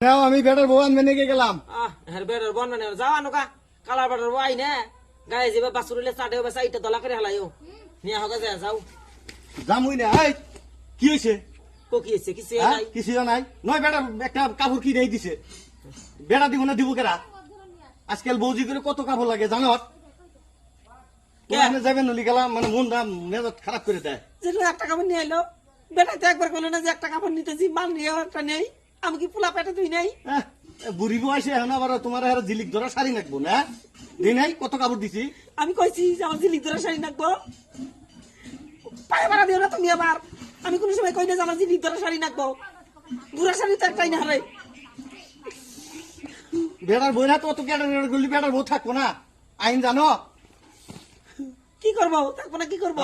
নাও আমি বেটার বউ আনবে নিয়ে গেলাম। আহ হের বেড়ার বন মানে যাও আনুকা কালার বেড়ার বই নে গায়ে যাবে বাসুরিলে চাটে হবে চাইটা দলা করে হালাইও। নিয়ে হোক যা যাও। যামুই না এই কি হয়েছে পকি আছে কিছু হ্যাঁ? নাই কিছু নাই নয় বেটার একটা কাপড় কিনে দিছে? বেটা দিব না দিব কেরা? আজকাল বৌজি করে কত কাপড় লাগে জানো? কে? যাবেন নলি গেলাম মানে মন দাম মেজাজ খারাপ করে দেয়। যেটা একটা কাপড় নিয়ে এলো বেটা তো একবার করল না যে একটা কাপড় নিতেছি মাল নিয়ে একটা নেই। আমি কি ফুলা পেটে তুই নাই? আহ, বুড়ি বউ আসে এখন আবার তোমার আর জিলিক ধরা শাড়ি নাকবো না? দিই নাই কত কাপড় দিছি? আমি কইছি যে আমার জিলিক ধরে শাড়ি নাকবো। পায়ে মারা দিও না তুমি আবার। আমি কোনো সময় কই না যে আমার জিলিক ধরে শাড়ি নাকবো। বুড়া শাড়ি তো একটাই না হারে বেটার বই না তো অত কেটার গলি বেটার বউ থাকব না। আইন জানো? কি করব? তারপরে কি করব?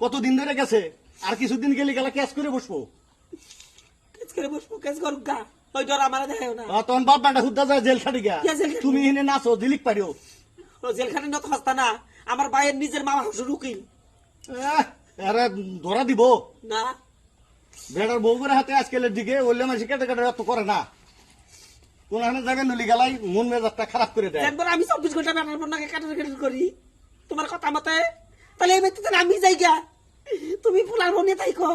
কতদিন ধরে গেছে? আর কিছুদিন গেলে গেলে ক্যাশ করে বসবো। করে বসবো কেস করুক গা। ওই ডর আমার দেখায় না। তখন বাপ বান্ডা হুদ্দা যায় জেল খাটি গা কে তুমি নাচো জিলিক পারিও। ও জেলখানে নত হস্তা না আমার ভাইয়ের নিজের মামা শ্বশুর উকিল আরে ধরা দিব। না। বেটার বউ করে হাতে আজকালের দিকে ওইলে মাসি কেটে কেটে এত করে না। কোন হানে যাবে নলি গেলাই মন মেজাজটা খারাপ করে দেয়। একবার আমি চব্বিশ ঘণ্টা বেটার পর কাটার কাটার করি। তোমার কথা মতে তাহলে এই ব্যক্তিতে আমি যাই গা তুমি ফুলার বনে থাইকো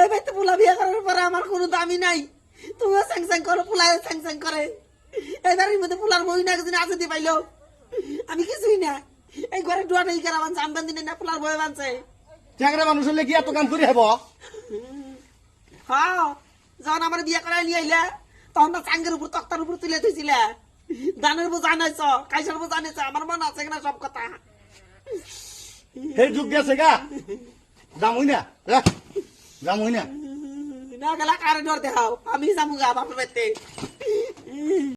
এই ব্যক্তি ফুলা বিয়ে পরে আমার কোনো দামি নাই। তুমিও স্যাং স্যাং করো ফুলায় স্যাং স্যাং করে। এই বাড়ির মধ্যে ফুলার বই না একদিন আসে দিয়ে পাইলো। আমি কিছুই না। এই ঘরে ডুয়া নেই গেলাম আনছে আমি বান্দিনে না ফুলার বই বানছে চ্যাংরা মানুষ হলে কি এত কাম করে হব? হ্যাঁ যখন আমার বিয়ে করাই নিয়ে আইলে তখন তো চাঙ্গের উপর তক্তার উপর তুলে দিয়েছিলে দানের বউ জানাইছ কাইসার বউ জানাইছ আমার মনে আছে কিনা সব কথা। হে যুগ গেছে গা। যামই না যামই না। না গেলা কারে ডর দেখাও আমি যাব গা বাপের